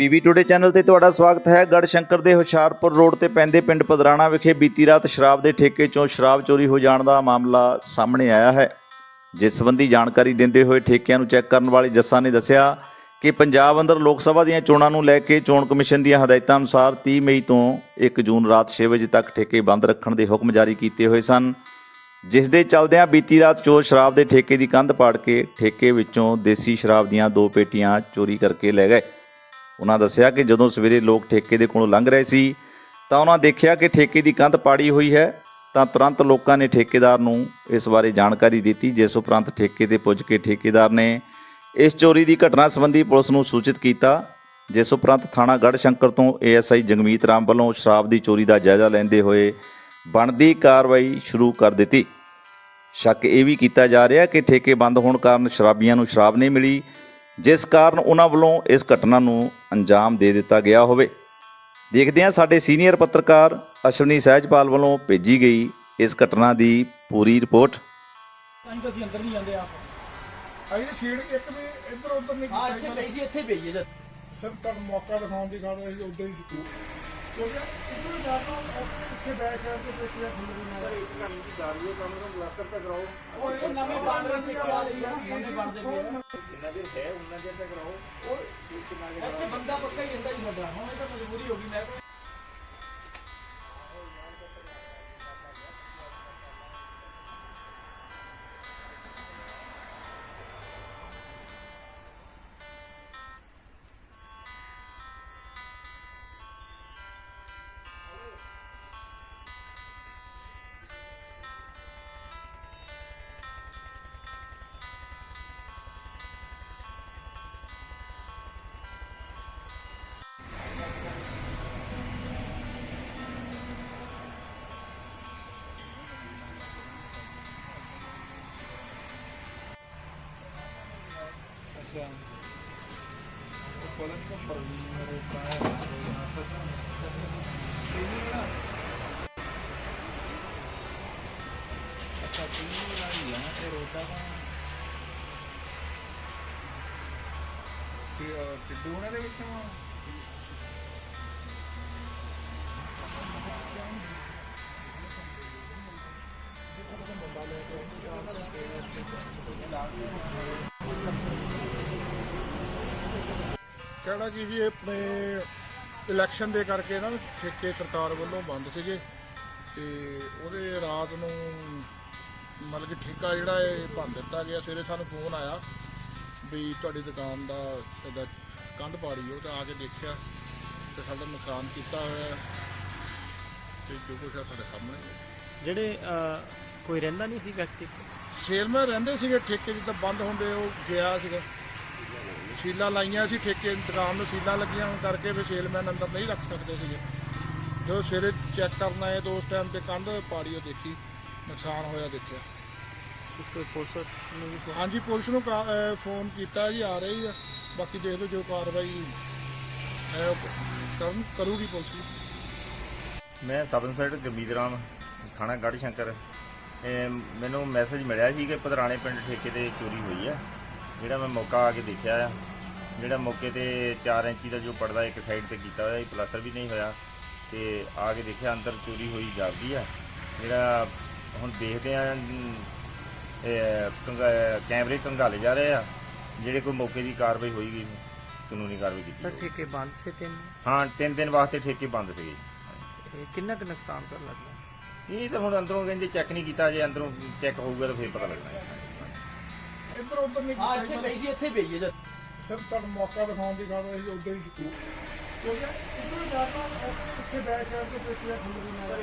PV today channel ਤੇ ਤੁਹਾਡਾ ਸਵਾਗਤ ਹੈ। ਗੜਸ਼ੰਕਰ ਦੇ ਹੁਸ਼ਿਆਰਪੁਰ ਰੋਡ ਤੇ ਪੈਂਦੇ ਪਿੰਡ ਪਦਰਾਣਾ ਵਿਖੇ ਬੀਤੀ ਰਾਤ ਸ਼ਰਾਬ ਦੇ ਠੇਕੇ 'ਚੋਂ ਸ਼ਰਾਬ ਚੋਰੀ ਹੋ ਜਾਣ ਦਾ ਮਾਮਲਾ ਸਾਹਮਣੇ ਆਇਆ ਹੈ। ਜਿਸ ਸੰਬੰਧੀ ਜਾਣਕਾਰੀ ਦਿੰਦੇ ਹੋਏ ਠੇਕਿਆਂ ਨੂੰ ਚੈੱਕ ਕਰਨ ਵਾਲੇ ਜੱਸਾ ਨੇ ਦੱਸਿਆ ਕਿ ਪੰਜਾਬ ਅੰਦਰ ਲੋਕ ਸਭਾ ਦੀਆਂ ਚੋਣਾਂ ਨੂੰ ਲੈ ਕੇ ਚੋਣ ਕਮਿਸ਼ਨ ਦੀਆਂ ਹਦਾਇਤਾਂ ਅਨੁਸਾਰ 30 ਮਈ ਤੋਂ 1 ਜੂਨ ਰਾਤ 6 ਵਜੇ ਤੱਕ ਠੇਕੇ ਬੰਦ ਰੱਖਣ ਦੇ ਹੁਕਮ ਜਾਰੀ ਕੀਤੇ ਹੋਏ ਸਨ। ਜਿਸ ਦੇ ਚੱਲਦਿਆਂ ਬੀਤੀ ਰਾਤ ਚੋਰ ਸ਼ਰਾਬ ਦੇ ਠੇਕੇ ਦੀ ਕੰਧ ਪਾੜ ਕੇ ਠੇਕੇ ਵਿੱਚੋਂ ਦੇਸੀ ਸ਼ਰਾਬ ਦੀਆਂ ਦੋ ਪੇਟੀਆਂ ਚੋਰੀ ਕਰਕੇ ਲੈ ਗਏ। ਉਹਨਾਂ ਦੱਸਿਆ ਕਿ ਜਦੋਂ ਸਵੇਰੇ ਲੋਕ ਠੇਕੇ ਦੇ ਕੋਲੋਂ ਲੰਘ ਰਹੇ ਸੀ, ਤਾਂ ਉਹਨਾਂ ਦੇਖਿਆ ਕਿ ਠੇਕੇ ਦੀ ਕੰਧ ਪਾੜੀ ਹੋਈ ਹੈ, ਤਾਂ ਤੁਰੰਤ ਲੋਕਾਂ ਨੇ ਠੇਕੇਦਾਰ ਨੂੰ ਇਸ ਬਾਰੇ ਜਾਣਕਾਰੀ ਦਿੱਤੀ, ਜਿਸ ਉਪਰੰਤ ਠੇਕੇ ਤੇ ਪੁੱਜ ਕੇ ਠੇਕੇਦਾਰ ਨੇ ਇਸ ਚੋਰੀ ਦੀ ਘਟਨਾ ਸੰਬੰਧੀ ਪੁਲਿਸ ਨੂੰ ਸੂਚਿਤ ਕੀਤਾ, ਜਿਸ ਉਪਰੰਤ ਥਾਣਾ ਗੜ੍ਹਸ਼ੰਕਰ ਤੋਂ ਏਐਸਆਈ ਜਗਮੀਤ ਰਾਮ ਵੱਲੋਂ ਸ਼ਰਾਬ ਦੀ ਚੋਰੀ ਦਾ ਜਾਇਜ਼ਾ ਲੈਂਦੇ ਹੋਏ ਬਣਦੀ ਕਾਰਵਾਈ ਸ਼ੁਰੂ ਕਰ ਦਿੱਤੀ। ਸ਼ੱਕ ਇਹ ਵੀ ਕੀਤਾ ਜਾ ਰਿਹਾ ਕਿ ਠੇਕੇ ਬੰਦ ਹੋਣ ਕਾਰਨ ਸ਼ਰਾਬੀਆਂ ਨੂੰ ਸ਼ਰਾਬ ਨਹੀਂ ਮਿਲੀ ਜਿਸ ਕਾਰਨ ਉਹਨਾਂ ਵੱਲੋਂ ਇਸ ਘਟਨਾ ਨੂੰ ਅੰਜਾਮ ਦੇ ਦਿੱਤਾ ਗਿਆ ਹੋਵੇ। ਦੇਖਦੇ ਹਾਂ ਸਾਡੇ ਸੀਨੀਅਰ ਪੱਤਰਕਾਰ ਅਸ਼ਵਨੀ ਸਹਿਜਪਾਲ ਵੱਲੋਂ ਭੇਜੀ ਗਈ ਇਸ ਘਟਨਾ ਦੀ ਪੂਰੀ ਰਿਪੋਰਟ। ਤਾਂ ਹੀ ਤਾਂ ਅਸੀਂ ਅੰਦਰ ਨਹੀਂ ਜਾਂਦੇ ਆਪ। ਅਜੇ ਛੇੜ ਇੱਕ ਵੀ ਇੱਧਰ ਉੱਧਰ ਨਹੀਂ ਹਾਂ ਕੀਤਾ ਇੱਥੇ ਪਈ ਸੀ ਇੱਥੇ ਪਈ ਹੈ ਜਦ। ਸਿਰਫ ਤੁਹਾਨੂੰ ਮੌਕਾ ਦਿਖਾਉਣ ਦੀ ਖਾਤਰ ਅਸੀਂ ਉੱਧਰ ਹੀ ਕੀਤੀ ਕਿਉਂਕਿ ਇੱਧਰ ਜਾਣਾ ਪਿੱਛੇ ਬੈਕ ਸਾਈਡ ਤੇ ਪਿੱਛੇ ਫੁੱਲ ਵੀ ਨਾਲ ਇੱਕ ਕੰਮ ਦੀ ਦਾਰੂ ਹੈ ਕੰਮ ਨੂੰ ਬਲਾਸਟਰ ਤਾਂ ਕਰਾਓ। ਉਹ ਨਵੇਂ ਬਣ ਰਹੇ ਠੇਕੇ ਵਾਲੇ ਹੀ ਆ ਬੰਦੇ ਬਣਦੇ ਪਏ ਆ। ਜਿੰਨਾ ਚਿਰ ਹੈ ਉਹਨਾਂ ਚਿਰ ਤਾਂ ਕਰਾਓ ਉਹ ਇੱਕ ਨਾ ਬੰਦਾ ਪੱਕਾ ਹੀ ਜਾਂਦਾ ਜੀ ਸਾਡਾ। ਹੁਣ ਇਹ ਤਾਂ ਮਜਬੂਰੀ ਹੋ ਗਈ। ਮੈਂ ਕਿਹਾ ਟਿੱਡੂ ਉਹਨਾਂ ਦੇ ਵਿੱਚ ਕਹਿਣਾ ਕਿ ਜੀ ਇਹ ਆਪਣੇ ਇਲੈਕਸ਼ਨ ਦੇ ਕਰਕੇ ਨਾ ਠੇਕੇ ਸਰਕਾਰ ਵੱਲੋਂ ਬੰਦ ਸੀਗੇ ਤੇ ਉਹਦੇ ਰਾਤ ਨੂੰ ਮਤਲਬ ਕਿ ਠੇਕਾ ਜਿਹੜਾ ਇਹ ਬੰਦ ਦਿੱਤਾ ਗਿਆ। ਸਵੇਰੇ ਸਾਨੂੰ ਫੋਨ ਆਇਆ ਵੀ ਤੁਹਾਡੀ ਦੁਕਾਨ ਦਾ ਇਹਦਾ ਕੰਧ ਪਾੜੀ ਉਹ ਤਾਂ ਆ ਕੇ ਦੇਖਿਆ ਤੇ ਸਾਡਾ ਨੁਕਸਾਨ ਕੀਤਾ ਹੋਇਆ। ਤੇ ਜੋ ਕੁਛ ਹੈ ਸਾਡੇ ਸਾਹਮਣੇ। ਜਿਹੜੇ ਅਹ, ਕੋਈ ਰਹਿੰਦਾ ਨਹੀਂ ਸੀ ਵਿਅਕਤੀ? ਸੇਲਮੈਨ ਰਹਿੰਦੇ ਸੀਗੇ ਠੇਕੇ ਜਿੱਦਾਂ ਬੰਦ ਹੁੰਦੇ ਉਹ ਗਿਆ ਸੀਗਾ। ਸੀਲਾਂ ਲਾਈਆਂ ਸੀ ਠੇਕੇ ਦੁਕਾਨ ਨੂੰ ਸੀਲਾਂ ਲੱਗੀਆਂ ਹੋਣ ਕਰਕੇ ਵੀ ਸੇਲਮੈਨ ਅੰਦਰ ਨਹੀਂ ਰੱਖ ਸਕਦੇ ਸੀਗੇ। ਜਦੋਂ ਸਵੇਰੇ ਚੈੱਕ ਕਰਨ ਆਏ ਤਾਂ ਉਸ ਟਾਈਮ ਤੇ ਕੰਧ ਪਾੜੀ ਉਹ ਦੇਖੀ ਨੁਕਸਾਨ ਹੋਇਆ ਦੇਖਿਆ। ਕੁਝ ਕੋਈ ਪੁਲਿਸ ਨੂੰ ਵੀ ਫੋਨ- ਹਾਂਜੀ ਪੁਲਿਸ ਨੂੰ ਕਾ- ਅਹ ਫੋਨ ਕੀਤਾ ਜੀ ਆ ਰਹੀ ਆ। ਬਾਕੀ ਦੇਖ ਲਓ ਜੋ ਕਾਰਵਾਈ ਹੈ ਉਹ ਕਰਨ ਕਰੂਗੀ ਪੁਲਿਸ ਮੈਂ ਸਬ ਇੰਸਪੈਕਟਰ ਗੁਰਮੀਤ ਰਾਮ ਥਾਣਾ ਗੜ੍ਹ ਸ਼ੰਕਰ ਇਹ ਮੈਨੂੰ ਮੈਸੇਜ ਮਿਲਿਆ ਸੀ ਕਿ ਪਧਰਾਣੇ ਪਿੰਡ ਠੇਕੇ ਤੇ ਚੋਰੀ ਹੋਈ ਹੈ ਜਿਹੜਾ ਮੈਂ ਮੌਕਾ ਆ ਕੇ ਦੇਖਿਆ ਆ ਜਿਹੜਾ ਮੌਕੇ ਤੇ 4 ਇੰਚੀ ਦਾ ਜੋ ਪਰਦਾ ਇੱਕ ਸਾਈਡ ਤੇ ਕੀਤਾ ਹੋਇਆ ਸੀ ਪਲਾਸਟਰ ਵੀ ਨਹੀਂ ਹੋਇਆ ਤੇ ਆ ਕੇ ਦੇਖਿਆ ਅੰਦਰ ਚੋਰੀ ਹੋਈ ਜਾਪਦੀ ਆ। ਜਿਹੜਾ ਹੁਣ ਦੇਖਦੇ ਆ ਇਹ ਕੈਮਰੇ ਕੰਗਾਲੇ ਜਾ ਰਹੇ ਆ ਜਿਹੜੇ ਕੋਈ ਮੌਕੇ ਦੀ ਕਾਰਵਾਈ ਹੋਈਗੀ ਕਾਨੂੰਨੀ ਕਾਰਵਾਈ ਕੀਤੀ ਸਰ। ਠੇਕੇ ਬੰਦ ਸੇ ਤਿੰਨ? ਹਾਂ ਤਿੰਨ ਦਿਨ ਵਾਸਤੇ ਠੇਕੇ ਬੰਦ ਸੀਗੇ ਇਹ ਕਿੰਨਾ ਕੁ ਨੁਕਸਾਨ ਸਰ ਲੱਗਦਾ? ਇਹ ਤਾਂ ਹੁਣ ਅੰਦਰੋਂ ਕਹਿੰਦੇ ਚੈੱਕ ਨਹੀਂ ਕੀਤਾ ਜੇ ਅੰਦਰੋਂ ਚੈੱਕ ਹੋਊਗਾ ਤਾਂ ਫਿਰ ਪਤਾ ਲੱਗਣਾ। ਇੱਧਰ ਉੱਧਰ ਨਹੀਂ ਹਾਂ ਇੱਥੇ ਪਈ ਸੀ ਇੱਥੇ ਪਈ ਹੈ ਜਦ। ਸਿਰਫ ਤੁਹਾਨੂੰ ਮੌਕਾ ਦਿਖਾਉਣ ਦੀ ਖਾਤਰ ਅਸੀਂ ਉੱਧਰ ਹੀ ਕੀਤੀ। ਕਿਉਂਕਿ ਇੱਧਰ ਜਾਣਾ ਪਿੱਛੇ ਬੈਕ ਸਾਈਡ ਤੇ ਪਿੱਛੇ ਵੀ ਨਾਲ